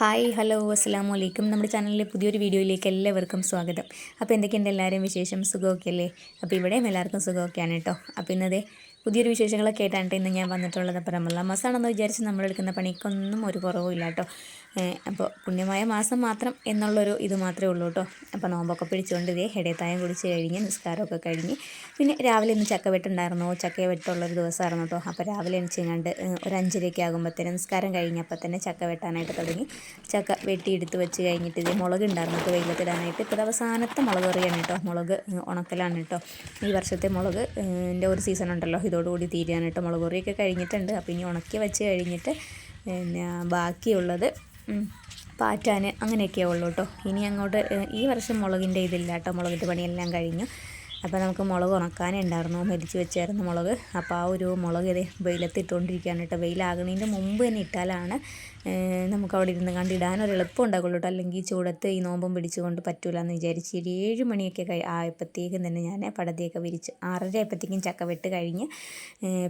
Hi hello അസ്സാം വലൈക്കും നമ്മുടെ ചാനലിലെ പുതിയൊരു വീഡിയോയിലേക്ക് എല്ലാവർക്കും സ്വാഗതം. അപ്പോൾ എന്തൊക്കെയുണ്ട് എല്ലാവരും വിശേഷം? സുഖമൊക്കെ അല്ലേ? അപ്പോൾ ഇവിടെയും എല്ലാവർക്കും സുഖമൊക്കെയാണ് കേട്ടോ. അപ്പോൾ ഇന്നതേ പുതിയൊരു വിശേഷങ്ങളൊക്കെ ആയിട്ടാണ് ഇന്ന് ഞാൻ വന്നിട്ടുള്ളത്. അപ്പോൾ റമലാൻ മാസമാണെന്ന് വിചാരിച്ച് നമ്മളെടുക്കുന്ന പണിക്കൊന്നും ഒരു കുറവുമില്ല കേട്ടോ. അപ്പോൾ പുണ്യമായ മാസം മാത്രം എന്നുള്ളൊരു ഇത് മാത്രമേ ഉള്ളൂ കേട്ടോ. അപ്പോൾ നോമ്പൊക്കെ പിടിച്ചുകൊണ്ട് ഇതേ ഹെടേത്തായം കുടിച്ച് കഴിഞ്ഞ് നിസ്കാരമൊക്കെ കഴിഞ്ഞ് പിന്നെ രാവിലെ ഇന്ന് ചക്ക വെട്ടുണ്ടായിരുന്നു ചക്ക വെട്ടുള്ളൊരു ദിവസമായിരുന്നു കേട്ടോ. അപ്പോൾ രാവിലെ എണിച്ചെങ്ങാണ്ട് ഒരു അഞ്ചരയ്ക്ക് ആകുമ്പോഴത്തേനും നിസ്കാരം കഴിഞ്ഞപ്പോൾ തന്നെ ചക്ക വെട്ടാനായിട്ട് തുടങ്ങി. ചക്ക വെട്ടിയെടുത്ത് വെച്ച് കഴിഞ്ഞിട്ട് ഇതേ മുളക് ഉണ്ടായിരുന്നു അപ്പോൾ വെയിലത്തിടാനായിട്ട്. ഇപ്പോൾ അവസാനത്തെ മുളക് കറിയാണ് കേട്ടോ. മുളക് ഉണക്കലാണ് കേട്ടോ. ഈ വർഷത്തെ മുളക് എന്റെ ഒരു സീസൺ ഉണ്ടല്ലോ. ഇതോടുകൂടി തീരാനായിട്ട് മുളക് കറിയൊക്കെ കഴിഞ്ഞിട്ടുണ്ട്. അപ്പോൾ ഇനി ഉണക്കി വെച്ച് കഴിഞ്ഞിട്ട് പിന്നെ ബാക്കിയുള്ളത് പാറ്റാൻ അങ്ങനെയൊക്കെ ഉള്ളൂ കേട്ടോ. ഇനി അങ്ങോട്ട് ഈ വർഷം മുളകിന്റെ ഇതില്ല കേട്ടോ. മുളകിന്റെ പണിയെല്ലാം കഴിഞ്ഞു. അപ്പോൾ നമുക്ക് മുളക് ഉണക്കാനുണ്ടായിരുന്നു മരിച്ച് വെച്ചായിരുന്നു മുളക്. അപ്പോൾ ആ ഒരു മുളക് ഇത് വെയിലത്തിട്ടുകൊണ്ടിരിക്കുകയാണ് കേട്ടോ. വെയിലാകുന്നതിന്റെ മുമ്പ് തന്നെ ഇട്ടാലാണ് നമുക്ക് അവിടെ ഇരുന്ന് കണ്ട് ഇടാനൊരു എളുപ്പം ഉണ്ടാകുള്ളൂ കേട്ടോ അല്ലെങ്കിൽ ചൂടത്ത് ഈ നോമ്പും പിടിച്ചുകൊണ്ട് പറ്റൂല എന്ന് വിചാരിച്ച് ഒരു ഏഴ് മണിയൊക്കെ കഴി ആയപ്പോഴത്തേക്കും തന്നെ ഞാൻ പടതിയൊക്കെ വിരിച്ച് ആറര ആയപ്പോഴത്തേക്കും ചക്ക വെട്ട് കഴിഞ്ഞ്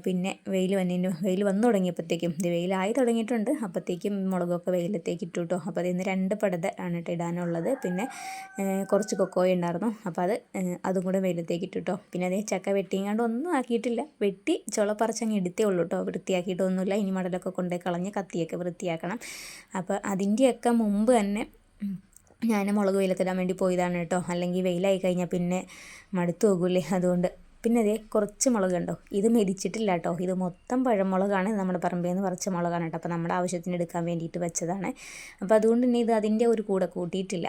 പിന്നെ വെയിൽ വന്നതിന് വെയിൽ വന്നു തുടങ്ങിയപ്പോഴത്തേക്കും ഇത് വെയിലായി തുടങ്ങിയിട്ടുണ്ട്. അപ്പോഴത്തേക്കും മുളകൊക്കെ വെയിലത്തേക്ക് ഇട്ടു കേട്ടോ അപ്പോൾ അതിന് രണ്ട് പടത ആണ് കേട്ടോ ഇടാനുള്ളത്. പിന്നെ കുറച്ച് കൊക്കോയ ഉണ്ടായിരുന്നു. അപ്പോൾ അത് അതും കൂടെ വെയിലത്തേക്ക് ഇട്ടു കേട്ടോ പിന്നെ അതേ ചക്ക വെട്ടിങ്ങാണ്ട് ഒന്നും ആക്കിയിട്ടില്ല. വെട്ടി ചുളപ്പറിച്ചങ്ങ് എടുത്തേ ഉള്ളൂ കേട്ടോ വൃത്തിയാക്കിയിട്ടൊന്നുമില്ല. ഇനി മടലൊക്കെ കൊണ്ടുപോയി കളഞ്ഞ് കത്തിയൊക്കെ വൃത്തിയാക്കി ഉണ്ടാക്കണം. അപ്പോൾ അതിന്റെയൊക്കെ മുമ്പ് തന്നെ ഞാൻ മുളക് വെയിലത്തിടാൻ വേണ്ടി പോയതാണ് കേട്ടോ. അല്ലെങ്കിൽ വെയിലായി കഴിഞ്ഞാൽ പിന്നെ മടുത്തു പോകില്ലേ അതുകൊണ്ട് പിന്നെ അതേ കുറച്ച് മുളക് ഉണ്ടോ ഇത് മെതിച്ചിട്ടില്ല കേട്ടോ ഇത് മൊത്തം പഴമുളകാണ് നമ്മുടെ പറമ്പിൽ നിന്ന് പറിച്ച മുളകാണ് കേട്ടോ. അപ്പോൾ നമ്മുടെ ആവശ്യത്തിന് എടുക്കാൻ വേണ്ടിയിട്ട് വെച്ചതാണ്. അപ്പോൾ അതുകൊണ്ട് തന്നെ ഇത് അതിന്റെ ഒരു കൂടെ കൂട്ടിയിട്ടില്ല.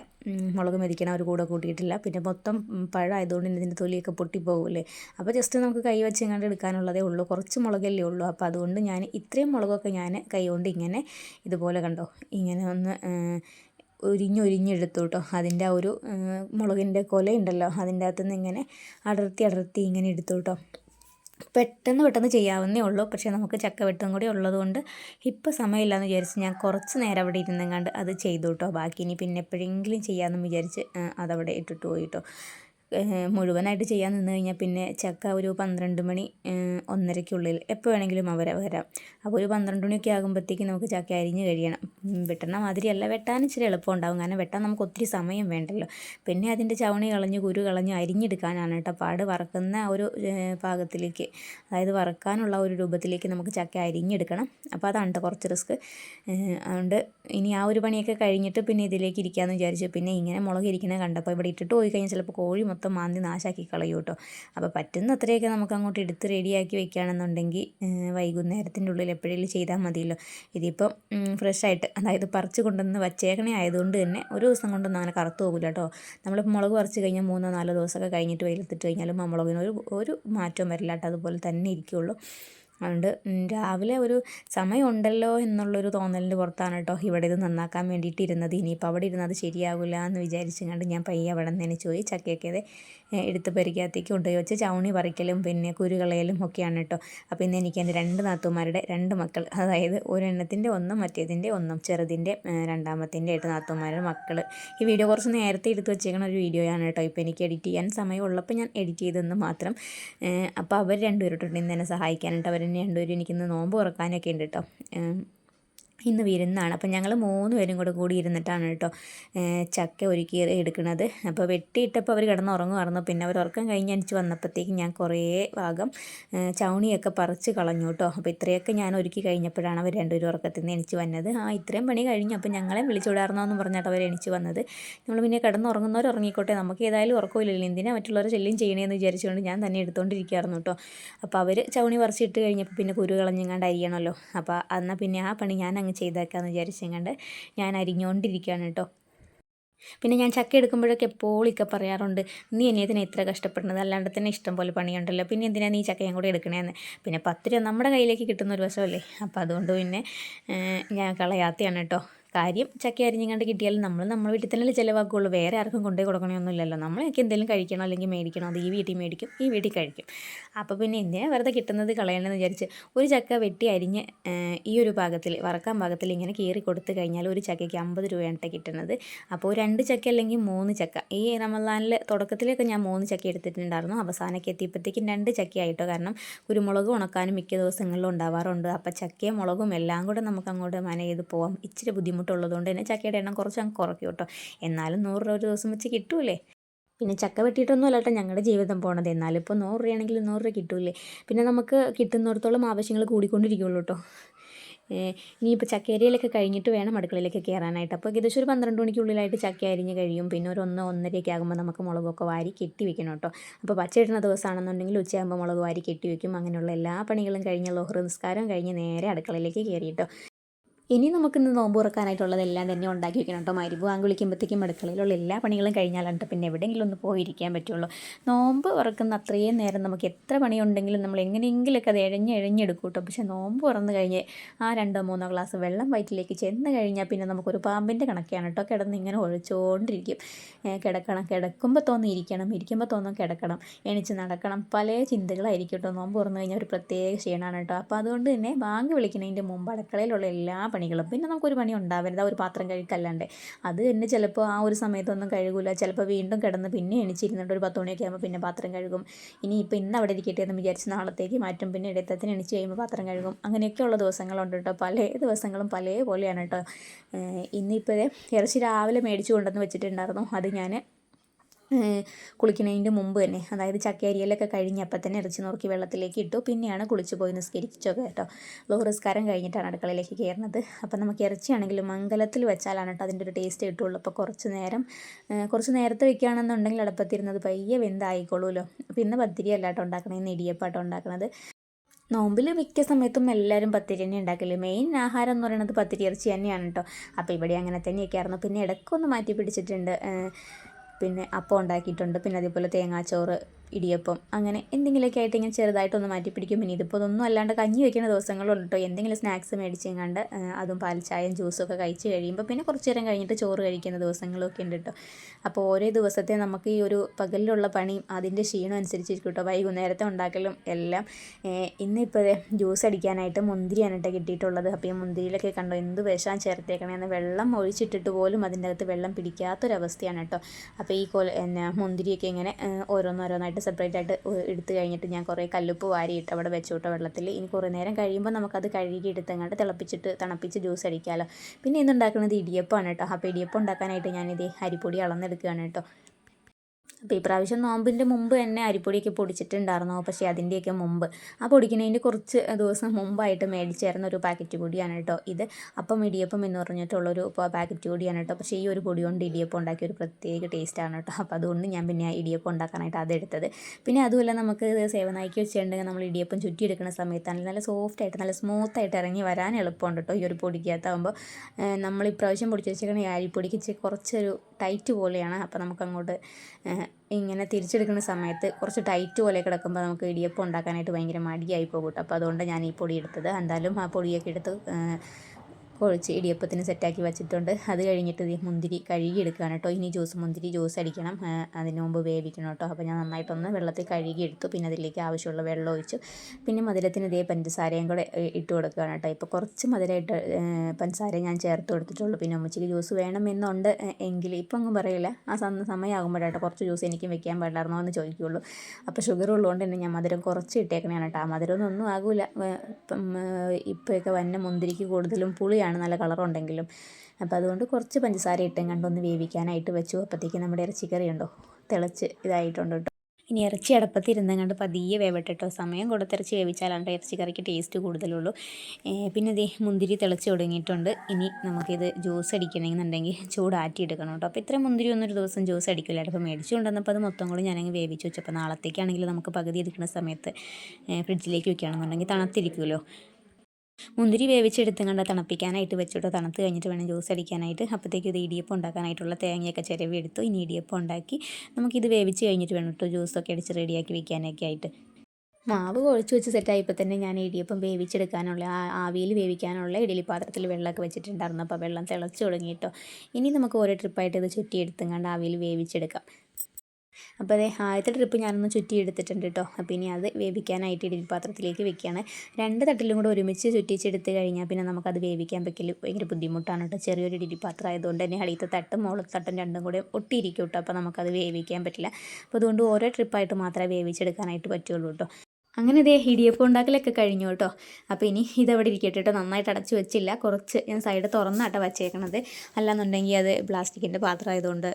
മുളക് മെതിക്കണ ഒരു കൂടെ കൂട്ടിയിട്ടില്ല. പിന്നെ മൊത്തം പഴമായതുകൊണ്ട് തന്നെ ഇതിന്റെ തൊലിയൊക്കെ പൊട്ടിപ്പോകില്ലേ? അപ്പോൾ ജസ്റ്റ് നമുക്ക് കൈ വെച്ച് ഇങ്ങോട്ട് എടുക്കാനുള്ളതേ ഉള്ളൂ. കുറച്ച് മുളകല്ലേ ഉള്ളൂ. അപ്പോൾ അതുകൊണ്ട് ഞാൻ ഇത്രയും മുളകൊക്കെ ഞാൻ കൈ കൊണ്ട് ഇങ്ങനെ ഇതുപോലെ കണ്ടോ? ഇങ്ങനെ ഒന്ന് ഉരിഞ്ഞൊരിഞ്ഞെടുത്തു കേട്ടോ അതിന്റെ ആ ഒരു മുളകിന്റെ കൊലയുണ്ടല്ലോ അതിന്റെ അകത്തുനിന്ന് ഇങ്ങനെ അടർത്തി അടർത്തി ഇങ്ങനെ എടുത്തു കേട്ടോ പെട്ടെന്ന് പെട്ടെന്ന് ചെയ്യാവുന്നേ ഉള്ളൂ. പക്ഷേ നമുക്ക് ചക്ക വെട്ടും കൂടി ഉള്ളതുകൊണ്ട് ഇപ്പോൾ സമയമില്ലാന്ന് വിചാരിച്ച് ഞാൻ കുറച്ച് നേരം അവിടെ ഇരുന്നെങ്ങാണ്ട് അത് ചെയ്തു കേട്ടോ ബാക്കി ഇനി പിന്നെ എപ്പോഴെങ്കിലും ചെയ്യാമെന്ന് വിചാരിച്ച് അതവിടെ ഇട്ടിട്ട് പോയി കേട്ടോ മുഴുവനായിട്ട് ചെയ്യാൻ നിന്ന് കഴിഞ്ഞാൽ പിന്നെ ചക്ക ഒരു പന്ത്രണ്ട് മണി ഒന്നരയ്ക്കുള്ളിൽ എപ്പോൾ വേണമെങ്കിലും അവർ വരാം. അപ്പോൾ ഒരു പന്ത്രണ്ട് മണിയൊക്കെ ആകുമ്പോഴത്തേക്കും നമുക്ക് ചക്ക അരിഞ്ഞ് കഴിയണം. മാതിരി അല്ല വെട്ടാൻ ഇച്ചിരി എളുപ്പമുണ്ടാകും കാരണം വെട്ടാൻ നമുക്ക് ഒത്തിരി സമയം വേണ്ടല്ലോ. പിന്നെ അതിന്റെ ചവണി കളഞ്ഞ് കുരു കളഞ്ഞ് അരിഞ്ഞെടുക്കാനാണ് കേട്ടോ പാട്. വറക്കുന്ന ഒരു പാകത്തിലേക്ക് അതായത് വറക്കാനുള്ള ഒരു രൂപത്തിലേക്ക് നമുക്ക് ചക്ക അരിഞ്ഞെടുക്കണം. അപ്പോൾ അതാണ് കേട്ടോ കുറച്ച് റിസ്ക്. അതുകൊണ്ട് ഇനി ആ ഒരു പണിയൊക്കെ കഴിഞ്ഞിട്ട് പിന്നെ ഇതിലേക്ക് ഇരിക്കാമെന്ന് വിചാരിച്ചു. പിന്നെ ഇങ്ങനെ മുളക് ഇരിക്കണേ കണ്ടപ്പോൾ ഇവിടെ ഇട്ടിട്ട് പോയി കഴിഞ്ഞാൽ ചിലപ്പോൾ കോഴി മൊത്തം മാന്തി നാശാക്കി കളയൂ കേട്ടോ അപ്പോൾ പറ്റുന്ന അത്രയൊക്കെ നമുക്ക് അങ്ങോട്ട് എടുത്ത് റെഡിയാക്കി വെക്കുകയാണെന്നുണ്ടെങ്കിൽ വൈകുന്നേരത്തിന്റെ ഉള്ളിൽ എപ്പോഴെങ്കിലും ചെയ്താൽ മതിയല്ലോ. ഇതിപ്പം ഫ്രഷായിട്ട് അതായത് പറിച്ച് കൊണ്ടുവന്ന് വച്ചേക്കണേ ആയതുകൊണ്ട് തന്നെ ഒരു ദിവസം കൊണ്ടൊന്നും അങ്ങനെ കറുത്ത് പോകില്ല കേട്ടോ നമ്മളിപ്പോൾ മുളക് പറിച്ച് കഴിഞ്ഞാൽ മൂന്നോ നാലോ ദിവസമൊക്കെ കഴിഞ്ഞിട്ട് വെയിലത്തിട്ട് കഴിഞ്ഞാലും മുളകിന് ഒരു ഒരു മാറ്റവും വരില്ല കേട്ടോ അതുപോലെ തന്നെ ഇരിക്കുകയുള്ളൂ അതുകൊണ്ട് രാവിലെ ഒരു സമയമുണ്ടല്ലോ എന്നുള്ളൊരു തോന്നലിന്റെ പുറത്താണ് കേട്ടോ ഇവിടെ ഇത് നന്നാക്കാൻ വേണ്ടിയിട്ട് ഇരുന്നത് ഇനിയിപ്പോൾ അവിടെ ഇരുന്നത് ശരിയാവില്ല എന്ന് വിചാരിച്ചുകൊണ്ട് ഞാൻ പയ്യെ അവിടെ നിന്ന് പോയി ചക്കയൊക്കെ എടുത്ത് പരിക്കകത്തേക്ക് കൊണ്ടുപോയി. വെച്ച് ചവണി പറിക്കലും പിന്നെ കുരുകളയലും ഒക്കെയാണ് കേട്ടോ. അപ്പോൾ ഇന്ന് എനിക്ക് എന്റെ രണ്ട് നാത്തുമാരുടെ രണ്ട് മക്കൾ അതായത് ഒരെണ്ണത്തിന്റെ ഒന്നും മറ്റേതിന്റെ ഒന്നും ചെറുതിന്റെ രണ്ടാമത്തിന്റെ ആയിട്ട് നാത്തുമാരുടെ മക്കൾ ഈ വീഡിയോ കുറച്ച് നേരത്തെ എടുത്ത് വെച്ചേക്കണ ഒരു വീഡിയോയാണ് കേട്ടോ. ഇപ്പോൾ എനിക്ക് എഡിറ്റ് ചെയ്യാൻ സമയമുള്ളപ്പോൾ ഞാൻ എഡിറ്റ് ചെയ്തെന്ന് മാത്രം അപ്പോൾ അവർ രണ്ടുപേരോട്ടുണ്ട് ഇന്ന് എന്നെ സഹായിക്കാനായിട്ട് അവർ രണ്ടുപേരും എനിക്കിന്ന് നോമ്പ് തുറക്കാനൊക്കെ ഉണ്ട് കേട്ടോ ഇന്ന് വിരുന്നാണ്. അപ്പോൾ ഞങ്ങൾ മൂന്ന് പേരും കൂടെ കൂടി ഇരുന്നിട്ടാണ് കേട്ടോ ചക്ക ഒരുക്കി എടുക്കുന്നത്. അപ്പോൾ വെട്ടിയിട്ടപ്പോൾ അവർ കിടന്നുറങ്ങുമായിരുന്നു പിന്നെ അവർ ഉറക്കം കഴിഞ്ഞ് അനിച്ച് വന്നപ്പോഴത്തേക്കും ഞാൻ കുറേ ഭാഗം ചൗണിയൊക്കെ പറിച്ച് കളഞ്ഞു കേട്ടോ. അപ്പോൾ ഇത്രയൊക്കെ ഞാൻ ഒരുക്കി കഴിഞ്ഞപ്പോഴാണ് അവർ രണ്ടുപേരും ഉറക്കത്തിൽ നിന്ന് എണിച്ച് വന്നത്. ആ ഇത്രയും പണി കഴിഞ്ഞു. അപ്പോൾ ഞങ്ങളെ വിളിച്ചുവിടാർന്നോ എന്ന് പറഞ്ഞിട്ട് അവർ എണിച്ച് വന്നത്. നമ്മൾ പിന്നെ കിടന്ന് ഉറങ്ങുന്നവർ ഉറങ്ങിക്കോട്ടെ. നമുക്ക് ഏതായാലും ഉറക്കമില്ലല്ലോ. എന്തിനാ മറ്റുള്ളവരെ ശല്യം ചെയ്യണേന്ന് വിചാരിച്ചുകൊണ്ട് ഞാൻ തന്നെ എടുത്തുകൊണ്ടിരിക്കുകയായിരുന്നു കേട്ടോ. അപ്പോൾ അവർ ചൗണി പറിച്ചിട്ട് കഴിഞ്ഞപ്പോൾ പിന്നെ കുരു കളഞ്ഞെങ്ങാണ്ട് അപ്പോൾ എന്നാൽ പിന്നെ ആ പണി ഞാൻ അങ്ങ് ചെയ്തേക്കാമെന്ന് വിചാരിച്ചെങ്ങാണ്ട് ഞാൻ അരിഞ്ഞുകൊണ്ടിരിക്കുകയാണ് കേട്ടോ. പിന്നെ ഞാൻ ചക്ക എടുക്കുമ്പോഴൊക്കെ എപ്പോഴൊക്കെ പറയാറുണ്ട് നീ എന്നെ തന്നെ ഇത്ര കഷ്ടപ്പെടുന്നത്? അല്ലാണ്ട് തന്നെ ഇഷ്ടം പോലെ പണിയുണ്ടല്ലോ. പിന്നെ എന്തിനാണ് നീ ചക്കയും കൂടെ എടുക്കണേന്ന്? പിന്നെ പത്ത് രൂപ നമ്മുടെ കയ്യിലേക്ക് കിട്ടുന്ന ഒരു വശമല്ലേ? അപ്പോൾ അതുകൊണ്ട് പിന്നെ ഞാൻ കളയാത്തയാണ് കേട്ടോ. കാര്യം ചക്ക അരിഞ്ഞിങ്ങാണ്ട് കിട്ടിയാലും നമ്മൾ നമ്മൾ വീട്ടിൽ തന്നെ ചിലവാക്കുള്ളൂ. വേറെ ആർക്കും കൊണ്ടുപോയി കൊടുക്കണമെന്നില്ലല്ലോ നമ്മളൊക്കെ എന്തെങ്കിലും കഴിക്കണോ അല്ലെങ്കിൽ മേടിക്കണോ? അത് ഈ വീട്ടിൽ മേടിക്കും ഈ വീട്ടിൽ കഴിക്കും. അപ്പോൾ പിന്നെ എന്തിനാ വെറുതെ കിട്ടുന്നത് കളയണമെന്ന് വിചാരിച്ച് ഒരു ചക്ക വെട്ടി അരിഞ്ഞ് ഈ ഒരു ഭാഗത്തിൽ വറക്കാൻ ഭാഗത്തിൽ ഇങ്ങനെ കീറി കൊടുത്തു കഴിഞ്ഞാൽ ഒരു ചക്കയ്ക്ക് അമ്പത് രൂപയാണ് കിട്ടുന്നത്. അപ്പോൾ രണ്ട് ചക്ക അല്ലെങ്കിൽ മൂന്ന് ചക്ക. ഈ റമദാനിൽ തുടക്കത്തിലൊക്കെ ഞാൻ മൂന്ന് ചക്ക എടുത്തിട്ടുണ്ടായിരുന്നു. അവസാനമൊക്കെ എത്തിയപ്പോഴത്തേക്കും രണ്ട് ചക്കയായിട്ടോ. കാരണം കുരുമുളക് ഉണക്കാനും മിക്ക ദിവസങ്ങളിലും ഉണ്ടാവാറുണ്ട്. അപ്പോൾ ചക്കയും മുളകും എല്ലാം കൂടെ നമുക്ക് അങ്ങോട്ട് മന ചെയ്ത് പോകാം ഇച്ചിരി ബുദ്ധിമുട്ട് ബുദ്ധിമുട്ടുള്ളതുകൊണ്ട് തന്നെ ചക്കയുടെ എണ്ണം കുറച്ച് അങ്ങ് കുറയ്ക്കും കേട്ടോ. എന്നാലും നൂറ് രൂപ ഒരു ദിവസം വെച്ച് കിട്ടൂലേ. പിന്നെ ചക്ക വെട്ടിയിട്ടൊന്നും അല്ല കേട്ടോ ഞങ്ങളുടെ ജീവിതം പോണത്. എന്നാലും ഇപ്പോൾ നൂറ് രൂപയാണെങ്കിൽ നൂറ് രൂപ കിട്ടൂലേ. പിന്നെ നമുക്ക് കിട്ടുന്നിടത്തോളം ആവശ്യങ്ങൾ കൂടിക്കൊണ്ടിരിക്കുള്ളൂ കേട്ടോ. ഇനിയിപ്പോൾ ചക്കേരിയിലൊക്കെ കഴിഞ്ഞിട്ട് വേണം അടുക്കളയിലേക്ക് കയറാനായിട്ട് അപ്പോൾ ഏകദേശം ഒരു പന്ത്രണ്ട് മണിക്കുള്ളിലായിട്ട് ചക്ക അരിഞ്ഞ് കഴിയും. പിന്നെ ഒരു ഒന്ന് ഒന്നരയൊക്കെ ആകുമ്പോൾ നമുക്ക് മുളകൊക്കെ വാരി കെട്ടി വെക്കണം കേട്ടോ. അപ്പോൾ പച്ച ഇടുന്ന ദിവസമാണെന്നുണ്ടെങ്കിൽ ഉച്ചയാകുമ്പോൾ മുളക് വാരി കെട്ടി വെക്കും. അങ്ങനെയുള്ള എല്ലാ പണികളും കഴിഞ്ഞ് ലോഹർ നിസ്കാരം കഴിഞ്ഞ് നേരെ അടുക്കളയിലേക്ക് കയറി കേട്ടോ. ഇനി നമുക്കിന്ന് നോമ്പ് തുറക്കാനായിട്ടുള്ളതെല്ലാം തന്നെ ഉണ്ടാക്കി വെക്കണം കേട്ടോ. മരുവ് വാങ്ങി വിളിക്കുമ്പോഴത്തേക്കും അടുക്കളയിലുള്ള എല്ലാ പണികളും കഴിഞ്ഞാലാണ് പിന്നെ എവിടെയെങ്കിലും ഒന്ന് പോയിരിക്കാൻ പറ്റുള്ളൂ. നോമ്പ് തുറക്കുന്ന അത്രയും നേരം നമുക്ക് എത്ര പണിയുണ്ടെങ്കിലും നമ്മൾ എങ്ങനെയെങ്കിലുമൊക്കെ അത് എഴഞ്ഞ് എഴഞ്ഞെടുക്കും കേട്ടോ. പക്ഷേ നോമ്പ് തുറന്ന് കഴിഞ്ഞ് ആ രണ്ടോ മൂന്നോ ഗ്ലാസ് വെള്ളം വയറ്റിലേക്ക് ചെന്ന് കഴിഞ്ഞാൽ പിന്നെ നമുക്കൊരു പാമ്പിന്റെ കണക്കാണ് കേട്ടോ കിടന്ന് ഇങ്ങനെ ഒഴിച്ചുകൊണ്ടിരിക്കും കിടക്കണം. കിടക്കുമ്പോൾ തോന്നി ഇരിക്കണം. ഇരിക്കുമ്പോൾ തോന്നും കിടക്കണം. എണിച്ച് നടക്കണം. പല ചിന്തകളായിരിക്കും കേട്ടോ. നോമ്പ് തുറന്നു കഴിഞ്ഞാൽ ഒരു പ്രത്യേക ക്ഷീണമാണ് കേട്ടോ. അപ്പോൾ അതുകൊണ്ട് തന്നെ ബാങ്ക് വിളിക്കുന്നതിന്റെ മുമ്പ് അടുക്കളയിലുള്ള എല്ലാ പണികളും. പിന്നെ നമുക്കൊരു പണി ഉണ്ടാവരുത്. ആ ഒരു പാത്രം കഴുകല്ലാണ്ട് അത് തന്നെ ചിലപ്പോൾ ആ ഒരു സമയത്തൊന്നും കഴുകില്ല ചിലപ്പോൾ വീണ്ടും കിടന്ന് പിന്നെ എണിച്ചിരുന്നിട്ട് ഒരു പത്ത് മണിയൊക്കെ ആകുമ്പോൾ പിന്നെ പാത്രം കഴുകും. ഇനി ഇപ്പോൾ ഇന്ന് അവിടെ ഇരിക്കട്ടെ എന്ന് വിചാരിച്ച് നാളത്തേക്ക് മാറ്റും. പിന്നെ ഇടത്തത്തിന് എണിച്ച് കഴിയുമ്പോൾ പാത്രം കഴുകും. അങ്ങനെയൊക്കെയുള്ള ദിവസങ്ങളുണ്ട് കേട്ടോ. പല ദിവസങ്ങളും പല പോലെയാണ് കേട്ടോ. ഇന്നിപ്പോൾ ഇറച്ചി രാവിലെ മേടിച്ചു കൊണ്ടുവന്ന് വെച്ചിട്ടുണ്ടായിരുന്നു. അത് ഞാൻ കുളിക്കുന്നതിന്റെ മുമ്പ് തന്നെ അതായത് ചക്കയരിയലൊക്കെ കഴിഞ്ഞപ്പോൾ തന്നെ ഇറച്ചി നുറുക്കി വെള്ളത്തിലേക്ക് ഇട്ടു. പിന്നെയാണ് കുളിച്ച് പോയി നിസ്കരിച്ചൊക്കെ കേട്ടോ. ലോഹറിസ്കാരം കഴിഞ്ഞിട്ടാണ് അടുക്കളയിലേക്ക് കയറുന്നത്. അപ്പം നമുക്ക് ഇറച്ചിയാണെങ്കിലും മംഗലത്തിൽ വെച്ചാലാണ് കേട്ടോ അതിന്റെ ഒരു ടേസ്റ്റ് കിട്ടുള്ളൂ. അപ്പോൾ കുറച്ച് നേരം കുറച്ച് നേരത്തെ വെക്കുകയാണെന്നുണ്ടെങ്കിൽ അടുപ്പത്തിരുന്നത് പയ്യെ വെന്തായിക്കോളൂല്ലോ അപ്പോൾ ഇന്ന് പത്തിരി അല്ലാട്ടോ ഉണ്ടാക്കണത് ഇന്ന് ഇടിയപ്പാട്ടോ ഉണ്ടാക്കണത്. നോമ്പിൽ മിക്ക സമയത്തും എല്ലാവരും പത്തിരി തന്നെ ഉണ്ടാക്കില്ല മെയിൻ ആഹാരം എന്ന് പറയുന്നത് പത്തിരി ഇറച്ചി തന്നെയാണ് കേട്ടോ. അപ്പോൾ ഇവിടെ അങ്ങനെ തന്നെയൊക്കെ ആയിരുന്നു. പിന്നെ ഇടയ്ക്കൊന്ന് മാറ്റി പിടിച്ചിട്ടുണ്ട്. പിന്നെ അപ്പം ഉണ്ടാക്കിയിട്ടുണ്ട്. പിന്നെ അതേപോലെ തേങ്ങാച്ചോറ് ഇടിയപ്പം അങ്ങനെ എന്തെങ്കിലുമൊക്കെ ആയിട്ട് ഇങ്ങനെ ചെറുതായിട്ടൊന്ന് മാറ്റി പിടിക്കും. പിന്നെ ഇതിപ്പോൾ ഇതൊന്നും അല്ലാണ്ട് കഞ്ഞി വയ്ക്കുന്ന ദിവസങ്ങളുണ്ട് കേട്ടോ എന്തെങ്കിലും സ്നാക്സ് മേടിച്ചെങ്ങാണ്ട് അതും പാൽച്ചായയും ഒക്കെ കഴിച്ച് കഴിയുമ്പോൾ പിന്നെ കുറച്ച് നേരം കഴിഞ്ഞിട്ട് ചോറ് കഴിക്കുന്ന ദിവസങ്ങളൊക്കെ ഉണ്ട് കേട്ടോ അപ്പോൾ ഓരോ ദിവസത്തെ നമുക്ക് ഈ ഒരു പകലിലുള്ള പണിയും അതിന്റെ ക്ഷീണം അനുസരിച്ചിരിക്കും കേട്ടോ വൈകുന്നേരത്തെ ഉണ്ടാക്കലും എല്ലാം ഇന്നിപ്പോൾ ജ്യൂസ് അടിക്കാനായിട്ട് മുന്തിരിയാണ് കേട്ടോ കിട്ടിയിട്ടുള്ളത്. അപ്പോൾ ഈ മുന്തിരിയിലൊക്കെ കണ്ടോ എന്ത് വിഷം ചേർത്തേക്കണേന്ന് വെള്ളം ഒഴിച്ചിട്ടിട്ട് പോലും അതിന്റെ അകത്ത് വെള്ളം പിടിക്കാത്തൊരവസ്ഥയാണ് കേട്ടോ അപ്പോൾ ഈ കൊല എന്നാ മുന്തിരിയൊക്കെ ഇങ്ങനെ ഓരോന്നോരോന്നായിട്ട് സെപ്പറേറ്റ് ആയിട്ട് എടുത്ത് കഴിഞ്ഞിട്ട് ഞാൻ കുറേ കല്ലുപ്പ് വാരിയിട്ട് അവിടെ വെച്ചോട്ട വെള്ളത്തിൽ ഇനി കുറേ നേരം കഴിയുമ്പോൾ നമുക്കത് കഴുകി എടുത്തങ്ങാണ്ട് തിളപ്പിച്ചിട്ട് തണുപ്പിച്ച് ജ്യൂസ് അടിക്കാമല്ലോ പിന്നെ ഇന്നുണ്ടാക്കുന്നത് ഇടിയപ്പമാണ് കേട്ടോ. അപ്പോൾ ഇടിയപ്പം ഉണ്ടാക്കാനായിട്ട് ഞാനിത് അരിപ്പൊടി അളന്നെടുക്കുകയാണ് കേട്ടോ. അപ്പോൾ ഈ പ്രാവശ്യം നോമ്പിന്റെ മുമ്പ് തന്നെ അരിപ്പൊടിയൊക്കെ പൊടിച്ചിട്ടുണ്ടായിരുന്നു. പക്ഷേ അതിന്റെയൊക്കെ മുമ്പ്. ആ പൊടിക്കുന്നതിന്റെ കുറച്ച് ദിവസം മുമ്പായിട്ട് മേടിച്ചായിരുന്ന ഒരു പാക്കറ്റ് പൊടിയാണ് കേട്ടോ ഇത്. അപ്പം ഇടിയപ്പം എന്ന് പറഞ്ഞിട്ടുള്ളൊരു പാക്കറ്റ് പൊടിയാണ് കേട്ടോ. പക്ഷേ ഈ ഒരു പൊടി കൊണ്ട് ഇടിയപ്പം ഉണ്ടാക്കിയ ഒരു പ്രത്യേക ടേസ്റ്റാണ് കേട്ടോ. അപ്പോൾ അതുകൊണ്ട് ഞാൻ പിന്നെ ആ ഇടിയപ്പം ഉണ്ടാക്കാനായിട്ട് അതെടുത്തത് പിന്നെ അതുമല്ല നമുക്ക് സേവനായിക്ക് വെച്ചിട്ടുണ്ടെങ്കിൽ നമ്മൾ ഇടിയപ്പം ചുറ്റിയെടുക്കുന്ന സമയത്താണ് നല്ല സോഫ്റ്റായിട്ട് നല്ല സ്മൂത്തായിട്ട് ഇറങ്ങി വരാൻ എളുപ്പമുണ്ട് കേട്ടോ ഈ ഒരു പൊടിക്കകത്താകുമ്പോൾ നമ്മൾ ഇപ്രാവശ്യം പൊടിച്ച് വെച്ചിരിക്കുന്ന ഈ അരിപ്പൊടിക്ക് കുറച്ചൊരു ടൈറ്റ് പോലെയാണ്. അപ്പോൾ നമുക്കങ്ങോട്ട് ഇങ്ങനെ തിരിച്ചെടുക്കുന്ന സമയത്ത് കുറച്ച് ടൈറ്റ് പോലെ കിടക്കുമ്പോൾ നമുക്ക് ഇടിയപ്പം ഉണ്ടാക്കാനായിട്ട് ഭയങ്കര മടിയായി പോകും അപ്പോൾ അതുകൊണ്ട് ഞാൻ ഈ പൊടി എടുത്തത്. എന്തായാലും ആ പൊടിയൊക്കെ എടുത്ത് കുഴച്ച് ഇടിയപ്പത്തിന് സെറ്റാക്കി വെച്ചിട്ടുണ്ട്. അത് കഴിഞ്ഞിട്ട് ഈ മുന്തിരി കഴുകിയെടുക്കുകയാണ് കേട്ടോ. ഇനി ജ്യൂസ് മുന്തിരി ജ്യൂസ് അടിക്കണം. അതിന് മുമ്പ് വേവിക്കണം കേട്ടോ. അപ്പോൾ ഞാൻ നന്നായിട്ടൊന്ന് വെള്ളത്തിൽ കഴുകിയെടുത്തു. പിന്നെ അതിലേക്ക് ആവശ്യമുള്ള വെള്ളം ഒഴിച്ചു. പിന്നെ മധുരത്തിന് ഇതേ പഞ്ചസാരയും കൂടെ ഇട്ട് കൊടുക്കുകയാണ് കേട്ടോ. ഇപ്പോൾ കുറച്ച് മധുരമായിട്ട് പഞ്ചസാര ഞാൻ ചേർത്ത് കൊടുത്തിട്ടുള്ളൂ. പിന്നെ ഉമ്മച്ചിക്ക് ജ്യൂസ് വേണമെന്നുണ്ട്. എങ്കിൽ ഇപ്പം ഒന്നും പറയില്ല. ആ സമയം സമയമാകുമ്പോഴാട്ടോ കുറച്ച് ജ്യൂസ് എനിക്കും വെക്കാൻ പാടില്ലായിരുന്നോ എന്ന് ചോദിക്കുകയുള്ളൂ അപ്പോൾ ഷുഗർ ഉള്ളതുകൊണ്ട് തന്നെ ഞാൻ മധുരം കുറച്ച് ഇട്ടേക്കണേ കേട്ടോ. ആ മധുരമൊന്നും ഒന്നും ആകില്ല ഇപ്പോഴൊക്കെ വന്ന മുന്തിരിക്ക് കൂടുതലും പുളിയാണ്. ആണ് നല്ല കളറുണ്ടെങ്കിലും. അപ്പോൾ അതുകൊണ്ട് കുറച്ച് പഞ്ചസാര ഇട്ടും കണ്ടൊന്ന് വേവിക്കാനായിട്ട് വെച്ചു. അപ്പോഴത്തേക്ക് നമ്മുടെ ഇറച്ചിക്കറി ഉണ്ടോ? തിളച്ച് ഇതായിട്ടുണ്ട് കേട്ടോ. ഇനി ഇറച്ചി അടപ്പത്തിരുന്ന് കണ്ട് പതിയെ വേവട്ടെ സമയം കൊടുത്തിറച്ചി വേവിച്ചാലാണ് ഇറച്ചിക്കറിക്ക് ടേസ്റ്റ് കൂടുതലുള്ളൂ. പിന്നെ ഇതേ മുന്തിരി തിളച്ച് തുടങ്ങിയിട്ടുണ്ട് ഇനി നമുക്കിത് ജ്യൂസ് അടിക്കണമെന്നുണ്ടെങ്കിൽ ചൂടാറ്റി എടുക്കണം കേട്ടോ. അപ്പോൾ ഇത്ര മുന്തിരി ഒന്നൊരു ദിവസം ജ്യൂസ് അടിക്കില്ല. അപ്പോൾ മേടിച്ചു കൊണ്ടുവന്നപ്പോൾ അത് മൊത്തം കൂടി ഞാനങ്ങ് വേവിച്ച് വെച്ചപ്പോൾ നാളത്തേക്കാണെങ്കിൽ നമുക്ക് പകുതി എടുക്കുന്ന സമയത്ത് ഫ്രിഡ്ജിലേക്ക് വെക്കുകയാണെന്നുണ്ടെങ്കിൽ തണുത്തിരിക്കുമല്ലോ. മുന്തിരി വേവിച്ചെടുത്ത് കണ്ട്? തണുപ്പിക്കാനായിട്ട് വെച്ചിട്ട് തണുത്ത് കഴിഞ്ഞിട്ട് വേണം ജ്യൂസ് അടിക്കാനായിട്ട്. അപ്പോഴത്തേക്ക് ഇത് ഇടിയപ്പം ഉണ്ടാക്കാനായിട്ടുള്ള തേങ്ങയൊക്കെ ചിരവി എടുത്തു ഇനി ഇടിയപ്പം ഉണ്ടാക്കി നമുക്കിത് വേവിച്ച് കഴിഞ്ഞിട്ട് വേണം കേട്ടോ ജ്യൂസൊക്കെ അടിച്ച് റെഡിയാക്കി വെക്കാനൊക്കെ ആയിട്ട്. മാവ് കുഴച്ച് വെച്ച് സെറ്റായപ്പോൾ തന്നെ ഞാൻ ഇടിയപ്പം വേവിച്ചെടുക്കാനുള്ള ആവിയിൽ വേവിക്കാനുള്ള ഇഡലി പാത്രത്തിൽ വെള്ളമൊക്കെ വെച്ചിട്ടുണ്ടായിരുന്നു. അപ്പോൾ വെള്ളം തിളച്ച് തുടങ്ങിയിട്ടോ. ഇനി നമുക്ക് ഓരോ ട്രിപ്പായിട്ട് ഇത് ചുറ്റിയെടുത്തും കണ്ട് ആവിയിൽ വേവിച്ചെടുക്കാം. അപ്പോൾ അതേ ആദ്യത്തെ ട്രിപ്പ് ഞാനൊന്ന് ചുറ്റി എടുത്തിട്ടുണ്ട് കേട്ടോ അപ്പോൾ ഇനി അത് വേവിക്കാനായിട്ട് ഇടി പാത്രത്തിലേക്ക് വെക്കുകയാണ്. രണ്ട് തട്ടിലും കൂടെ ഒരുമിച്ച് ചുറ്റിച്ചെടുത്ത് കഴിഞ്ഞാൽ പിന്നെ നമുക്കത് വേവിക്കാൻ വെക്കൽ ഭയങ്കര ബുദ്ധിമുട്ടാണ് കേട്ടോ ചെറിയൊരു ഇടി പാത്രം ആയതുകൊണ്ട് തന്നെ അടിയത്തെ തട്ടും മുകളത്തെ തട്ടും രണ്ടും കൂടെ ഒട്ടിയിരിക്കും കേട്ടോ അപ്പോൾ നമുക്കത് വേവിക്കാൻ പറ്റില്ല. അപ്പോൾ അതുകൊണ്ട് ഓരോ ട്രിപ്പായിട്ട് മാത്രമേ വേവിച്ചെടുക്കാനായിട്ട് പറ്റുള്ളൂ കേട്ടോ അങ്ങനെ ഇതേ ഇടിയപ്പം ഉണ്ടാക്കലൊക്കെ കഴിഞ്ഞു കേട്ടോ. അപ്പോൾ ഇനി ഇതവിടെ ഇരിക്കട്ടെ കേട്ടോ. നന്നായിട്ട് അടച്ചു വെച്ചില്ല. കുറച്ച് ഞാൻ സൈഡ് തുറന്നാട്ടോ വച്ചേക്കണത്. അല്ലാന്നുണ്ടെങ്കിൽ അത് പ്ലാസ്റ്റിക്കിന്റെ പാത്രം ആയതുകൊണ്ട്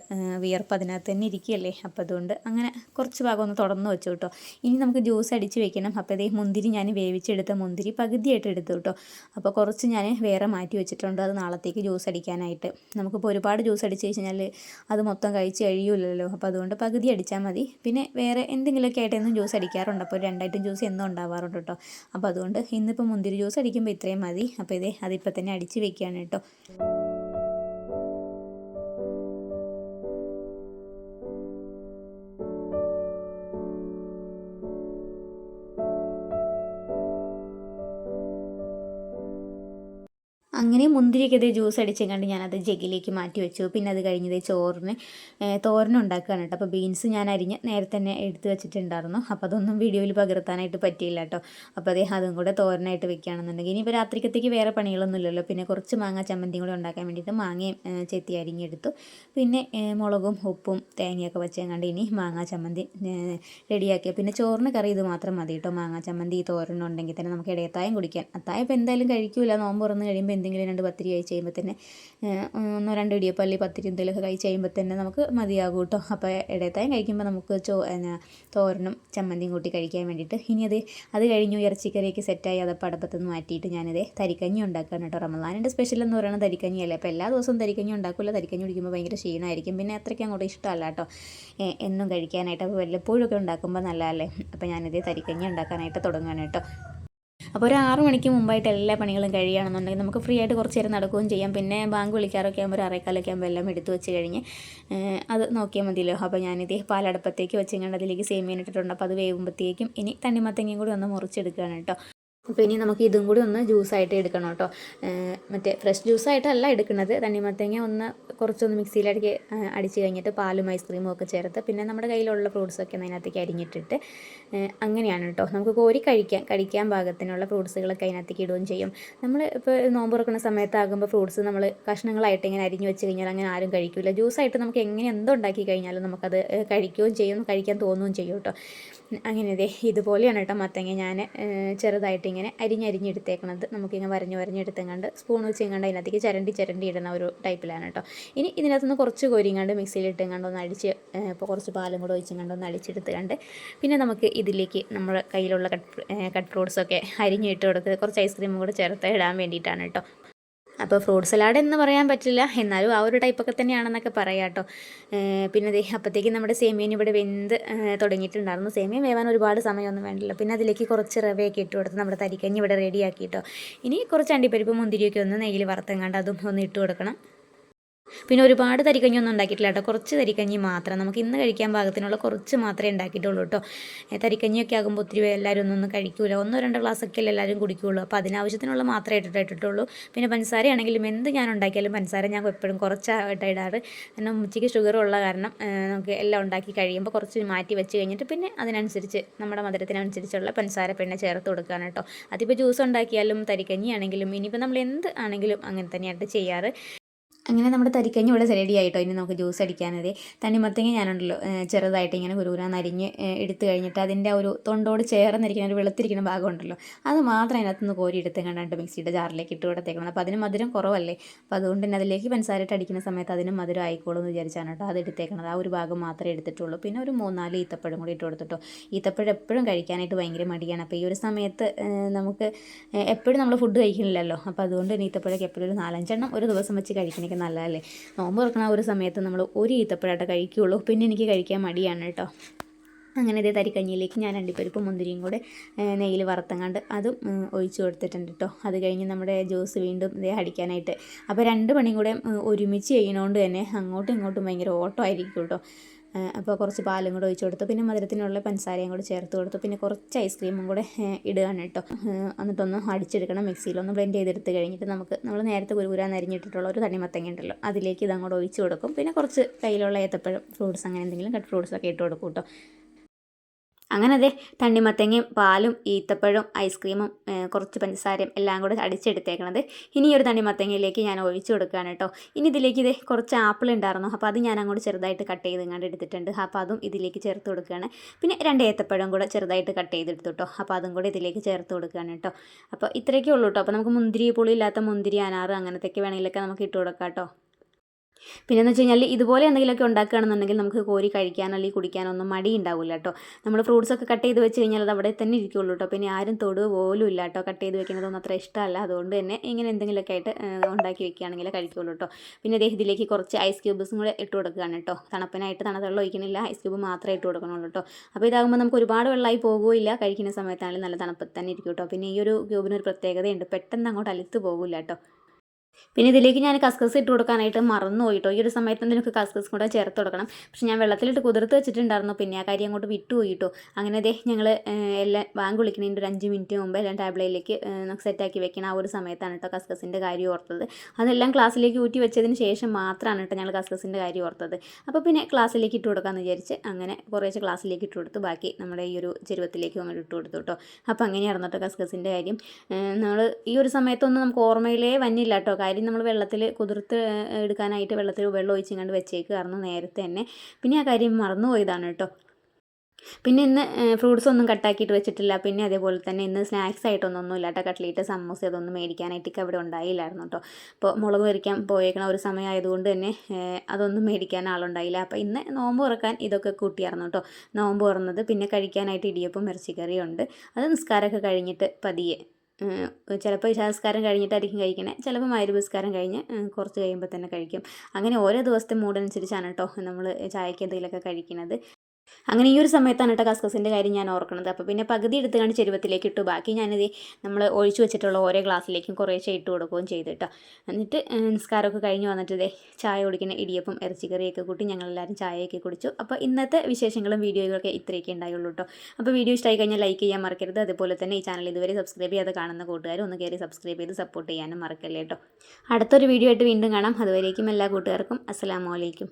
വിയർപ്പ് അതിനകത്ത് തന്നെ ഇരിക്കുകയല്ലേ. അപ്പോൾ അതുകൊണ്ട് അങ്ങനെ കുറച്ച് ഭാഗം ഒന്ന് തുറന്ന് വെച്ചു കേട്ടോ. ഇനി നമുക്ക് ജ്യൂസ് അടിച്ച് വെക്കണം. അപ്പോൾ ഇതേ മുന്തിരി ഞാൻ വേവിച്ചെടുത്ത മുന്തിരി പകുതിയായിട്ട് എടുത്തു കേട്ടോ. അപ്പോൾ കുറച്ച് ഞാൻ വേറെ മാറ്റി വെച്ചിട്ടുണ്ട് അത് നാളത്തേക്ക് ജ്യൂസ് അടിക്കാനായിട്ട്. നമുക്കിപ്പോൾ ഒരുപാട് ജ്യൂസ് അടിച്ച് കഴിഞ്ഞാൽ അത് മൊത്തം കഴിച്ച് കഴിയൂലല്ലോ അപ്പോൾ അതുകൊണ്ട് പകുതി അടിച്ചാൽ മതി. പിന്നെ വേറെ എന്തെങ്കിലുമൊക്കെ ആയിട്ടൊന്നും ജ്യൂസ് അടിക്കാറുണ്ട്. അപ്പോൾ രണ്ടായിട്ടും ജ്യൂസ് എന്നും ഉണ്ടാവാറുണ്ട് കേട്ടോ അപ്പോൾ അതുകൊണ്ട് ഇന്നിപ്പോൾ മുന്തിരി ജ്യൂസ് അടിക്കുമ്പോൾ ഇത്രയും മതി. അപ്പോൾ ഇതേ അതിപ്പോൾ തന്നെ അടിച്ച് വെക്കുകയാണ് കേട്ടോ അങ്ങനെ മുന്തിരിയൊക്കെ ജ്യൂസ് അടിച്ചും കണ്ട് ഞാനത് ജഗിലേക്ക് മാറ്റി വെച്ചു. പിന്നെ അത് കഴിഞ്ഞത് ചോറിന് തോരനുണ്ടാക്കുകയാണ് കേട്ടോ. അപ്പോൾ ബീൻസ് ഞാൻ അരിഞ്ഞ് നേരത്തെ തന്നെ എടുത്ത് വെച്ചിട്ടുണ്ടായിരുന്നു. അപ്പോൾ അതൊന്നും വീഡിയോയിൽ പകർത്താനായിട്ട് പറ്റിയില്ല കേട്ടോ. അപ്പോൾ അതേ അതും കൂടെ തോരനായിട്ട് വെക്കുകയാണെന്നുണ്ടെങ്കിൽ ഇനിയിപ്പോൾ രാത്രിക്കത്തേക്ക് വേറെ പണികളൊന്നും ഇല്ലല്ലോ. പിന്നെ കുറച്ച് മാങ്ങ ചമ്മന്തിയും കൂടെ ഉണ്ടാക്കാൻ വേണ്ടിയിട്ട് മാങ്ങയും ചെത്തി അരിഞ്ഞെടുത്തു. പിന്നെ മുളകും ഉപ്പും തേങ്ങയൊക്കെ വെച്ചെങ്ങാണ്ട് ഇനി മാങ്ങാ ചമ്മന്തി റെഡിയാക്കിയ. പിന്നെ ചോറിന് കറി ഇത് മാത്രം മതി കേട്ടോ. മാങ്ങാ ചമ്മന്തി തോരനുണ്ടെങ്കിൽ തന്നെ നമുക്ക് ഇടയത്തായം കുടിക്കാൻ അത്തായം ഇപ്പോൾ എന്തായാലും കഴിക്കൂല. നോമ്പ് തുറന്ന് കഴിയുമ്പോൾ എന്തെങ്കിലും രണ്ട് പത്തിരി കഴിച്ച് കഴിയുമ്പോൾ തന്നെ ഒന്നോ രണ്ടോ ഇടിയപ്പം അല്ലെങ്കിൽ പത്തിരി എന്തെങ്കിലുമൊക്കെ കഴിച്ച് കഴിയുമ്പോൾ തന്നെ നമുക്ക് മതിയാകും കേട്ടോ. അപ്പോൾ ഇടയത്തായം കഴിക്കുമ്പോൾ നമുക്ക് ചോ തോരനും ചമ്മന്തിയും കൂട്ടി കഴിക്കാൻ വേണ്ടിയിട്ട്. ഇനി അത് അത് കഴിഞ്ഞു ഇറച്ചിക്കറിയൊക്കെ സെറ്റായി അതപ്പോൾ അടുപ്പത്തുനിന്ന് മാറ്റിയിട്ട് ഞാനത് തരിക്കഞ്ഞി ഉണ്ടാക്കുകയാണ് കേട്ടോ. റമദാനിന്റെ സ്പെഷ്യൽ എന്ന് പറയുന്നത് തരിക്കഞ്ഞിയല്ലേ. അപ്പോൾ എല്ലാ ദിവസവും തരിക്കഞ്ഞി ഉണ്ടാക്കില്ല തരിക്കഞ്ഞി കുടിക്കുമ്പോൾ ഭയങ്കര ക്ഷീണമായിരിക്കും പിന്നെ അത്രയ്ക്ക് അങ്ങോട്ട് ഇഷ്ടമല്ല കേട്ടോ. എന്നും കഴിക്കാനായിട്ട്. അപ്പോൾ വല്ലപ്പോഴും ഒക്കെ ഉണ്ടാക്കുമ്പോൾ നല്ലതല്ലേ. അപ്പോൾ ഞാനിത് തരിക്കഞ്ഞി ഉണ്ടാക്കാനായിട്ട് തുടങ്ങുകയാണ് കേട്ടോ. അപ്പോൾ ഒരു ആറ് മണിക്ക് മുമ്പായിട്ട് എല്ലാ പണികളും കഴിയുകയാണെന്നുണ്ടെങ്കിൽ നമുക്ക് ഫ്രീ ആയിട്ട് കുറച്ച് നേരം നടക്കുകയും ചെയ്യാം. പിന്നെ ബാങ്ക് വിളിക്കാറൊക്കെ ആകുമ്പോൾ ഒരു അറേക്കാലൊക്കെ ആകുമ്പോൾ എല്ലാം എടുത്തു വെച്ച് കഴിഞ്ഞ് അത് നോക്കിയാൽ മതിയല്ലോ അപ്പോൾ ഞാനിത് പാലടപ്പത്തേക്ക് വെച്ചിങ്ങനെ അതിലേക്ക് സേമിയൻ ഇട്ടിട്ടുണ്ട്. അപ്പോൾ അത് വേവുമ്പോഴത്തേക്കും ഇനി തണ്ണിമത്തങ്ങയും കൂടി ഒന്ന് മുറിച്ചെടുക്കുകയാണ് കേട്ടോ. അപ്പോൾ ഇനി നമുക്ക് ഇതും കൂടി ഒന്ന് ജ്യൂസായിട്ട് എടുക്കണം കേട്ടോ. മറ്റേ ഫ്രഷ് ജ്യൂസായിട്ടല്ല എടുക്കുന്നത്. തണ്ണിമത്തങ്ങ ഒന്ന് കുറച്ചൊന്ന് മിക്സിയിലേക്ക് അടിച്ച് കഴിഞ്ഞിട്ട് പാലും ഐസ്ക്രീമും ഒക്കെ ചേർത്ത് പിന്നെ നമ്മുടെ കയ്യിലുള്ള ഫ്രൂട്ട്സൊക്കെ അതിനകത്തേക്ക് അരിഞ്ഞിട്ടിട്ട് അങ്ങനെയാണ് കേട്ടോ. നമുക്ക് കോരി കഴിക്കാൻ കഴിക്കാൻ പാകത്തിനുള്ള ഫ്രൂട്ട്സുകളൊക്കെ അതിനകത്തേക്ക് ഇടുകയും ചെയ്യും. നമ്മൾ ഇപ്പോൾ നോമ്പ് തുറക്കുന്ന സമയത്താകുമ്പോൾ ഫ്രൂട്ട്സ് നമ്മൾ കഷ്ണങ്ങളായിട്ട് ഇങ്ങനെ അരിഞ്ഞ് വെച്ച് കഴിഞ്ഞാൽ അങ്ങനെ ആരും കഴിക്കില്ല ജ്യൂസായിട്ട് നമുക്ക് എങ്ങനെ എന്തുണ്ടാക്കി കഴിഞ്ഞാലും നമുക്കത് കഴിക്കുകയും ചെയ്യും കഴിക്കാൻ തോന്നുകയും ചെയ്യും കേട്ടോ. അങ്ങനെ ഇതേ ഇതുപോലെയാണ് കേട്ടോ മത്തങ്ങ ഞാൻ ചെറുതായിട്ട് ഇങ്ങനെ അരിഞ്ഞരിഞ്ഞെടുത്തേക്കണത്. നമുക്കിങ്ങനെ വരഞ്ഞ് വരഞ്ഞെടുത്തെങ്ങാണ്ട് സ്പൂൺ വെച്ച് എങ്ങാണ്ട് അതിനകത്തേക്ക് ചരണ്ടി ചരണ്ടി ഇടുന്ന ഒരു ടൈപ്പിലാണ് കേട്ടോ ഇനി ഇതിനകത്തുനിന്ന് കുറച്ച് കോരിങ്ങാണ്ട് മിക്സിയിലിട്ടെങ്ങാണ്ട് ഒന്ന് അടിച്ച് ഇപ്പോൾ കുറച്ച് പാലും കൂടെ ഒഴിച്ചെങ്ങാണ്ട് ഒന്ന് അടിച്ചെടുത്തുകൊണ്ട് പിന്നെ നമുക്ക് ഇതിലേക്ക് നമ്മുടെ കയ്യിലുള്ള കട്ട് കട്ട് ഫ്രൂട്ട്സൊക്കെ അരിഞ്ഞിട്ട് കൊടുത്ത് കുറച്ച് ഐസ്ക്രീമും കൂടെ ചേർത്ത് ഇടാൻ വേണ്ടിയിട്ടാണ് കേട്ടോ അപ്പോൾ ഫ്രൂട്ട് സലാഡ് എന്ന് പറയാൻ പറ്റില്ല. എന്നാലും ആ ഒരു ടൈപ്പൊക്കെ തന്നെയാണെന്നൊക്കെ പറയാം കേട്ടോ. പിന്നെ ദേ അപ്പോഴത്തേക്കും നമ്മുടെ സേമിയൻ ഇവിടെ വെന്ത് തുടങ്ങിയിട്ടുണ്ടായിരുന്നു. സേമിയ വേവാൻ ഒരുപാട് സമയമൊന്നും വേണ്ടില്ല. പിന്നെ അതിലേക്ക് കുറച്ച് റവയൊക്കെ ഇട്ട് കൊടുത്ത് നമ്മുടെ തരിക്കഞ്ഞി ഇവിടെ റെഡിയാക്കി കേട്ടോ. ഇനി കുറച്ച് അണ്ടിപ്പരിപ്പ് മുന്തിരിയൊക്കെ ഒന്ന് നെയ്യിൽ വറുത്തെങ്ങാണ്ട് അതും ഒന്ന് ഇട്ട് കൊടുക്കണം. പിന്നെ ഒരുപാട് തരിക്കഞ്ഞൊന്നും ഉണ്ടാക്കിയിട്ടില്ല കേട്ടോ. കുറച്ച് തരിക്കഞ്ഞി മാത്രം. നമുക്ക് ഇന്ന് കഴിക്കാൻ പാകത്തിനുള്ള കുറച്ച് മാത്രമേ ഉണ്ടാക്കിയിട്ടുള്ളൂ കേട്ടോ. തരിക്കഞ്ഞിയൊക്കെ ആകുമ്പോൾ ഒത്തിരി എല്ലാവരും ഒന്നും കഴിക്കൂല. ഒന്നോ രണ്ടോ ഗ്ലാസ്സൊക്കെ എല്ലാവരും കുടിക്കുകയുള്ളൂ അപ്പോൾ അതിനാവശ്യത്തിനുള്ള മാത്രമേ ഇട്ടിട്ട് ഇട്ടിട്ടുള്ളൂ. പിന്നെ പഞ്ചസാരയാണെങ്കിലും എന്ത് ഞാൻ ഉണ്ടാക്കിയാലും പഞ്ചസാര ഞാൻ എപ്പോഴും കുറച്ചായിട്ട് ഇടാറ്. കാരണം ഉച്ചയ്ക്ക് ഷുഗർ ഉള്ള കാരണം നമുക്ക് എല്ലാം ഉണ്ടാക്കി കഴിയുമ്പോൾ കുറച്ച് മാറ്റി വെച്ച് കഴിഞ്ഞിട്ട് പിന്നെ അതിനനുസരിച്ച് നമ്മുടെ മധുരത്തിനനുസരിച്ചുള്ള പഞ്ചസാര പിന്നെ ചേർത്ത് കൊടുക്കുകയാണ് കേട്ടോ. അതിപ്പോൾ ജ്യൂസ് ഉണ്ടാക്കിയാലും തരിക്കഞ്ഞി ആണെങ്കിലും ഇനിയിപ്പോൾ നമ്മൾ എന്ത് ആണെങ്കിലും അങ്ങനെ തന്നെയായിട്ട് ചെയ്യാറ്. അങ്ങനെ നമ്മുടെ തരിക്കഞ്ഞി ഇവിടെ റെഡി ആയിട്ടോ? ഇനി നമുക്ക് ജ്യൂസ് അടിക്കാനത്. തണ്ണിമത്തങ്ങ ഞാനുണ്ടല്ലോ ചെറുതായിട്ട് ഇങ്ങനെ കുരുകുരാന്ന് നരിഞ്ഞ് എടുത്തു കഴിഞ്ഞിട്ട് അതിന്റെ ഒരു തൊണ്ടോട് ചേർന്നിരിക്കുന്ന ഒരു വെളുത്തിരിക്കുന്ന ഭാഗം ഉണ്ടല്ലോ അത് മാത്രം അതിനകത്ത് നിന്ന് കോരി എടുത്ത് കണ്ടിട്ട് മിക്സിയുടെ ജാറിലേക്ക് ഇട്ട് കൊടുത്തേക്കണം. അപ്പോൾ അതിന് മധുരം കുറവല്ലേ? അപ്പോൾ അതുകൊണ്ട് തന്നെ അതിലേക്ക് പഞ്ചസാര ഇട്ട് അടിക്കുന്ന സമയത്ത് അതിന് മധുരം ആയിക്കോളും എന്ന് വിചാരിച്ചാണ് കേട്ടോ അത് എടുത്തേക്കണത്. ആ ഒരു ഭാഗം മാത്രമേ എടുത്തിട്ടുള്ളൂ. പിന്നെ ഒരു മൂന്നാൽ ഈത്തപ്പഴം കൂടി ഇട്ട് കൊടുത്തിട്ടോ. ഈത്തപ്പഴം എപ്പോഴും കഴിക്കാനായിട്ട് ഭയങ്കര മടിയാണ്. അപ്പോൾ ഈ ഒരു സമയത്ത് നമുക്ക് എപ്പോഴും നമ്മൾ ഫുഡ് കഴിക്കുന്നില്ലല്ലോ. അപ്പോൾ അതുകൊണ്ട് തന്നെ ഈത്തപ്പഴമൊക്കെ എപ്പോഴും ഒരു നാലഞ്ചെണ്ണം ഒരു ദിവസം വെച്ച് കഴിക്കണേക്ക് നല്ലതല്ലേ? നോമ്പ് തുറക്കണ ഒരു സമയത്ത് നമ്മൾ ഒരു ഈത്തപ്പഴമായിട്ട് കഴിക്കുകയുള്ളൂ പിന്നെ എനിക്ക് കഴിക്കാൻ മടിയാണ് കേട്ടോ. അങ്ങനെ ഇതേ തരിക്കഞ്ഞിയിലേക്ക് ഞാൻ രണ്ടുപേരിപ്പം മുന്തിരിയും കൂടെ നെയ്യിൽ വറുത്തങ്ങാണ്ട് അതും ഒഴിച്ചു കൊടുത്തിട്ടുണ്ട് കേട്ടോ. അത് കഴിഞ്ഞ് നമ്മുടെ ജ്യൂസ് വീണ്ടും ഇതേ അടിക്കാനായിട്ട്. അപ്പോൾ രണ്ട് പണിയും കൂടെ ഒരുമിച്ച് ചെയ്യണോണ്ട് തന്നെ അങ്ങോട്ടും ഇങ്ങോട്ടും ഭയങ്കര ഓട്ടമായിരിക്കും കേട്ടോ. അപ്പോൾ കുറച്ച് പാലും കൂടെ ഒഴിച്ച് കൊടുത്തു. പിന്നെ മധുരത്തിനുള്ള പഞ്ചസാരയും കൂടെ ചേർത്ത് കൊടുത്തു. പിന്നെ കുറച്ച് ഐസ്ക്രീമും കൂടെ ഇടുകയാണ് കേട്ടോ. എന്നിട്ടൊന്ന് അടിച്ചെടുക്കണം മിക്സിയിലൊന്ന് ബ്ലെൻഡ് ചെയ്തെടുത്ത് കഴിഞ്ഞിട്ട് നമുക്ക് നമ്മൾ നേരത്തെ കുരുകുരാൻ അരിഞ്ഞിട്ടിട്ടുള്ള ഒരു തണ്ണിമത്തങ്ങ ഉണ്ടല്ലോ അതിലേക്ക് ഇതങ്ങോട്ട് ഒഴിച്ച് കൊടുക്കും. പിന്നെ കുറച്ച് കയ്യിലുള്ള ഏത്തപ്പഴം ഫ്രൂട്ട്സ് അങ്ങനെ എന്തെങ്കിലും കട്ട് ഫ്രൂട്ട്സൊക്കെ ഇട്ട് കൊടുക്കും കേട്ടോ. അങ്ങനെ അതെ തണ്ണിമത്തങ്ങയും പാലും ഈത്തപ്പഴവും ഐസ്ക്രീമും കുറച്ച് പഞ്ചസാരയും എല്ലാം കൂടെ അടിച്ചെടുത്തേക്കണത്. ഇനി ഒരു തണ്ണിമത്തങ്ങയിലേക്ക് ഞാൻ ഒഴിച്ചു കൊടുക്കുകയാണ് കേട്ടോ. ഇനി ഇതിലേക്ക് ഇതേ കുറച്ച് ആപ്പിൾ ഉണ്ടായിരുന്നു. അപ്പോൾ അത് ഞാൻ അങ്ങോട്ട് ചെറുതായിട്ട് കട്ട് ചെയ്ത് ഇങ്ങോട്ട് എടുത്തിട്ടുണ്ട്. അപ്പോൾ അതും ഇതിലേക്ക് ചേർത്ത് കൊടുക്കുകയാണ്. പിന്നെ രണ്ട് ഏത്തപ്പഴം കൂടെ ചെറുതായിട്ട് കട്ട് ചെയ്തെടുത്തു കേട്ടോ. അപ്പോൾ അതും കൂടെ ഇതിലേക്ക് ചേർത്ത് കൊടുക്കുകയാണ് കേട്ടോ. അപ്പോൾ ഇത്രയൊക്കെ ഉള്ളൂ കേട്ടോ. അപ്പോൾ നമുക്ക് മുന്തിരി പുളിയില്ലാത്ത മുന്തിരി അനാറ് അങ്ങനത്തെയൊക്കെ വേണമെങ്കിലൊക്കെ നമുക്ക് ഇട്ട് കൊടുക്കാം കേട്ടോ. പിന്നെന്ന് വെച്ച് കഴിഞ്ഞാൽ ഇതുപോലെ എന്തെങ്കിലുമൊക്കെ ഉണ്ടാക്കുകയാണെന്നുണ്ടെങ്കിൽ നമുക്ക് കോരി കഴിക്കാനോ അല്ലെങ്കിൽ കുടിക്കാനോ ഒന്നും മടി ഉണ്ടാവില്ല കേട്ടോ നമ്മൾ ഫ്രൂട്ട്സ് ഒക്കെ കട്ട് ചെയ്ത് വെച്ച് കഴിഞ്ഞാൽ അത് അവിടെ തന്നെ ഇരിക്കുള്ളൂ കേട്ടോ പിന്നെ ആരും തൊടുക പോലും ഇല്ല കേട്ടോ കട്ട് ചെയ്ത് വെക്കുന്നതൊന്നും അത്ര ഇഷ്ടമല്ല. അതുകൊണ്ട് തന്നെ ഇങ്ങനെ എന്തെങ്കിലുമൊക്കെ ആയിട്ട് ഉണ്ടാക്കി വെക്കുകയാണെങ്കിൽ കഴിക്കുള്ളൂ കേട്ടോ പിന്നെ ഇതിലേക്ക് കുറച്ച് ഐസ് ക്യൂബ്സും കൂടെ ഇട്ട് കൊടുക്കുകയാണ് കേട്ടോ തണുപ്പിനായിട്ട് തണുത്ത വെള്ളം ഒഴിക്കണില്ല. ഐസ് ക്യൂബ് മാത്രമേ ഇട്ട് കൊടുക്കണുള്ളൂ കേട്ടോ അപ്പോൾ ഇതാകുമ്പോൾ നമുക്ക് ഒരുപാട് വെള്ളമായി പോകുകയില്ല കഴിക്കുന്ന സമയത്താണെങ്കിൽ നല്ല തണുപ്പ് തന്നെ ഇരിക്കും കേട്ടോ പിന്നെ ഈ ഒരു ക്യൂബിന് ഒരു പ്രത്യേകതയുണ്ട്. പെട്ടെന്ന് അങ്ങോട്ട് അലുത്ത് പോകില്ല കേട്ടോ പിന്നെ ഇതിലേക്ക് ഞാൻ കസ്കസ് ഇട്ട് കൊടുക്കാനായിട്ട് മറന്നു പോയിട്ടോ. ഈ ഒരു സമയത്ത് എനിക്ക് കസ്കസ് കൂടെ ചേർത്ത് കൊടുക്കണം. പക്ഷെ ഞാൻ വെള്ളത്തിലിട്ട് കുതിർത്ത് വെച്ചിട്ടുണ്ടായിരുന്നു. പിന്നെ ആ കാര്യം അങ്ങോട്ട് വിട്ടു പോയിട്ടോ. അങ്ങനെ അതേ ഞങ്ങൾ എല്ലാം ബാങ്ക് വിളിക്കുന്നതിന്റെ ഒരു അഞ്ച് മിനിറ്റ് മുമ്പ് എല്ലാം ടാബ്ലറ്റിലേക്ക് സെറ്റാക്കി വെക്കണം ആ ഒരു സമയത്താണ് കേട്ടോ കസ്കസിന്റെ കാര്യം ഓർത്തത്. അതെല്ലാം ക്ലാസ്സിലേക്ക് ഊറ്റി വെച്ചതിന് ശേഷം മാത്രമാണ് കേട്ടോ ഞങ്ങൾ കസ്കസിന്റെ കാര്യം ഓർത്തത്. അപ്പോൾ പിന്നെ ക്ലാസ്സിലേക്ക് ഇട്ട് കൊടുക്കാമെന്ന് വിചാരിച്ച് അങ്ങനെ കുറേശ്ശെ ക്ലാസ്സിലേക്ക് ഇട്ട് കൊടുത്ത്. ബാക്കി നമ്മുടെ ഈ ഒരു ചെരുവത്തിലേക്ക് അങ്ങോട്ട് ഇട്ട് കൊടുത്തു കേട്ടോ. അപ്പോൾ അങ്ങനെയായിരുന്നു കേട്ടോ കസ്കസിന്റെ കാര്യം. നമ്മൾ ഈ ഒരു സമയത്തൊന്നും നമുക്ക് ഓർമ്മയിലേ വന്നില്ല കേട്ടോ. കാര്യം നമ്മൾ വെള്ളത്തിൽ കുതിർത്ത് എടുക്കാനായിട്ട് വെള്ളത്തിൽ വെള്ളം ഒഴിച്ചിങ്ങാണ്ട് വെച്ചേക്കായിരുന്നു നേരത്തെ തന്നെ. പിന്നെ ആ കാര്യം മറന്നുപോയതാണ് കേട്ടോ. പിന്നെ ഇന്ന് ഫ്രൂട്ട്സ് ഒന്നും കട്ടാക്കിയിട്ട് വെച്ചിട്ടില്ല. പിന്നെ അതേപോലെ തന്നെ ഇന്ന് സ്നാക്സ് ആയിട്ടൊന്നും ഒന്നും കേട്ടോ. കട്ട്ലേറ്റ് സമൂസ ഇതൊന്നും മേടിക്കാനായിട്ടൊക്കെ അവിടെ ഉണ്ടായില്ലായിരുന്നു കേട്ടോ. അപ്പോൾ മുളക് വരിക്കാൻ പോയേക്കണ ഒരു സമയമായതുകൊണ്ട് തന്നെ അതൊന്നും മേടിക്കാൻ ആളുണ്ടായില്ല. അപ്പോൾ ഇന്ന് നോമ്പ് തുറക്കാൻ ഇതൊക്കെ കൂട്ടിയായിരുന്നു കേട്ടോ. നോമ്പ് തുറന്നത് പിന്നെ കഴിക്കാനായിട്ട് ഇടിയപ്പം ഇറച്ചിക്കറിയുണ്ട്. അത് നിസ്കാരമൊക്കെ കഴിഞ്ഞിട്ട് പതിയെ. ചിലപ്പോൾ ഇഷാസ്കാരം കഴിഞ്ഞിട്ടായിരിക്കും കഴിക്കണേ. ചിലപ്പോൾ മരുപസ്കാരം കഴിഞ്ഞ് കുറച്ച് കഴിയുമ്പോൾ തന്നെ കഴിക്കും. അങ്ങനെ ഓരോ ദിവസത്തെ മൂഡനുസരിച്ചാണ് കേട്ടോ നമ്മൾ ചായക്ക് എന്തെങ്കിലുമൊക്കെ കഴിക്കുന്നത് അങ്ങനെ ഈ ഒരു സമയത്താണ് കേട്ടോ കസ്കസിന്റെ കാര്യം ഞാൻ ഓർക്കുന്നത് അപ്പോൾ പിന്നെ പകുതി എടുത്ത് കണ്ട് ചെരുവത്തിലേക്ക് ഇട്ടു. ബാക്കി ഞാനിത് നമ്മൾ ഒഴിച്ചു വെച്ചിട്ടുള്ള ഓരോ ഗ്ലാസ്സിലേക്കും കുറേശ്ശെ ഇട്ട് കൊടുക്കുകയും ചെയ്തു കേട്ടോ എന്നിട്ട് നിസ്കാരമൊക്കെ കഴിഞ്ഞ് വന്നിട്ട് ചായ കുടിക്കുന്ന ഇടിയപ്പം ഇറച്ചിക്കറിയൊക്കെ കൂട്ടി ഞങ്ങളെല്ലാവരും ചായയൊക്കെ കുടിച്ചു. അപ്പോൾ ഇന്നത്തെ വിശേഷങ്ങളും വീഡിയോകളൊക്കെ ഇത്രയൊക്കെ ഉണ്ടായുള്ളൂ കേട്ടോ അപ്പോൾ വീഡിയോ ഇഷ്ടമായി കഴിഞ്ഞാൽ ലൈക്ക് ചെയ്യാൻ മറക്കരുത്. അതുപോലെ തന്നെ ഈ ചാനൽ ഇതുവരെ സബ്സ്ക്രൈബ് ചെയ്യാതെ കാണുന്ന കൂട്ടുകാരും ഒന്ന് കയറി സബ്സ്ക്രൈബ് ചെയ്ത് സപ്പോർട്ട് ചെയ്യാനും മറക്കല്ലേ കേട്ടോ അടുത്തൊരു വീഡിയോ ആയിട്ട് വീണ്ടും കാണാം. അതുവരേക്കും എല്ലാ കൂട്ടുകാർക്കും അസ്സലാമു അലൈക്കും.